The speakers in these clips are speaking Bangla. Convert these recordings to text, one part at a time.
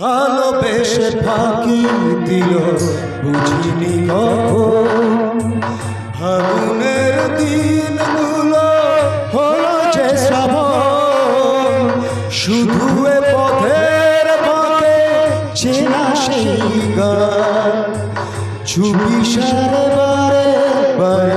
ভালোবেসে ফাঁকি দিল, বুঝিনি ফাগুনের দিনগুলো হলো যে শ্রাবণ। শুধু এ পথের বাঁকে চেনা সেই গান। চুপি সারে বারে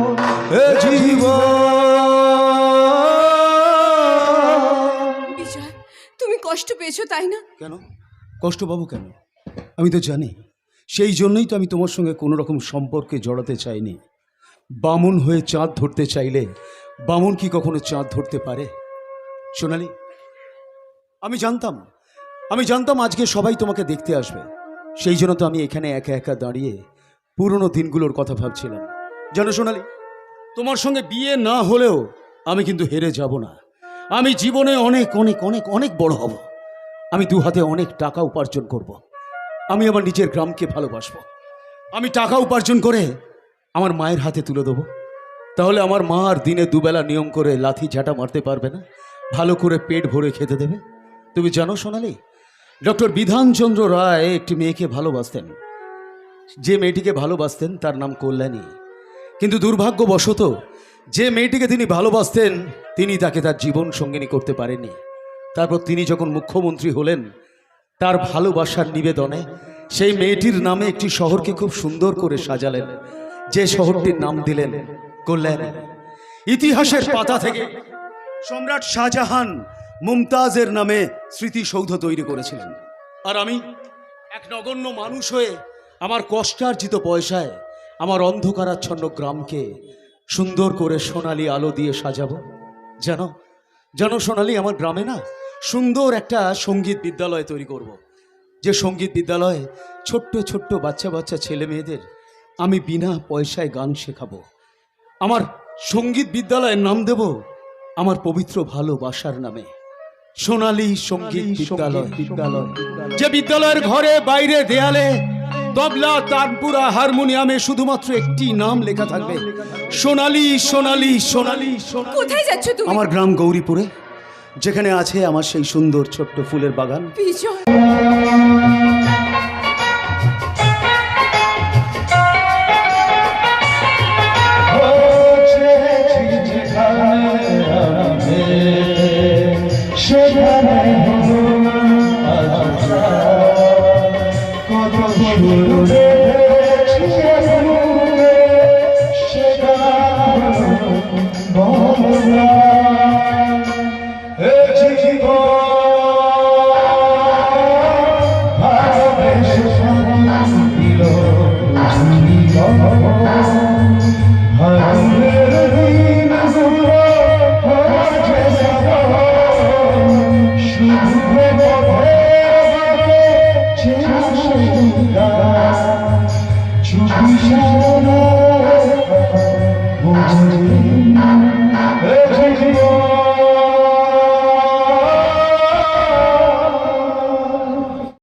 মন বিজয় তুমি কষ্ট পেয়েছ তাই না? কেন? কষ্ট পাবো কেন? আমি তো জানি। সেই জন্যই তো আমি তোমার সঙ্গে কোনো রকম সম্পর্কে জড়াতে চাইনি। বামুন হয়ে চাঁদ ধরতে চাইলে বামুন কি কখনো চাঁদ ধরতে পারে? সোনালি আমি জানতাম। আমি জানতাম আজকে সবাই তোমাকে দেখতে আসবে। সেই জন্য তো আমি এখানে একা একা দাঁড়িয়ে পুরনো দিনগুলোর কথা ভাবছিলাম। জানো সোনালি তোমার সঙ্গে বিয়ে না হলেও আমি কিন্তু হেরে যাব না। আমি জীবনে অনেক অনেক অনেক অনেক বড় হব। আমি দু হাতে অনেক টাকা উপার্জন করব। আমি আমার নিজের গ্রামকে ভালোবাসবো। আমি টাকা উপার্জন করে আমার মায়ের হাতে তুলে দেবো। তাহলে আমার মা আর দিনে দুবেলা নিয়ম করে লাথি ঝাঁটা মারতে পারবে না। ভালো করে পেট ভরে খেতে দেবে। তুমি জানো সোনালি, ডক্টর বিধানচন্দ্র রায় একটি মেয়েকে ভালোবাসতেন। যে মেয়েটিকে ভালোবাসতেন তার নাম কল্যাণী। কিন্তু দুর্ভাগ্যবশত যে মেয়েটিকে তিনি ভালোবাসতেন, তিনি তাকে তার জীবন সঙ্গিনী করতে পারেননি। তারপর তিনি যখন মুখ্যমন্ত্রী হলেন, তার ভালোবাসার নিবেদনে সেই মেয়েটির নামে একটি শহরকে খুব সুন্দর করে সাজালেন। যে শহরটির নাম দিলেন কল্যাণ। ইতিহাসের পাতা থেকে সম্রাট শাহজাহান মুমতাজের নামে স্মৃতিসৌধ তৈরি করেছিলেন। আর আমি এক নগণ্য মানুষ হয়ে আমার কষ্টার্জিত পয়সায় আমার অন্ধকারাচ্ছন্ন গ্রামকে সুন্দর করে সোনালি আলো দিয়ে সাজাবো। জানো জানো সোনালি আমার গ্রামে না সুন্দর একটা সংগীত বিদ্যালয় তৈরি করব। যে সংগীত বিদ্যালয়ে ছোট্ট ছোট্ট বাচ্চা বাচ্চা ছেলে মেয়েদের আমি বিনা পয়সায় গান শেখাবো। আমার সংগীত বিদ্যালয়ের নাম দেব আমার পবিত্র ভালোবাসার নামে। সোনালী সংগীত বিদ্যালয়। বিদ্যালয়। যে বিদ্যালয়ের ঘরে বাইরে দেয়ালে তবলা তানপুরা হারমোনিয়ামে শুধুমাত্র একটি নাম লেখা থাকবে। সোনালি সোনালি সোনালি সোনালী। কোথায় যাচ্ছ তুমি? আমার গ্রাম গৌরীপুরে যেখানে আছে আমার সেই সুন্দর ছোট্ট ফুলের বাগান। বিজয় ভোলা। હે જીવો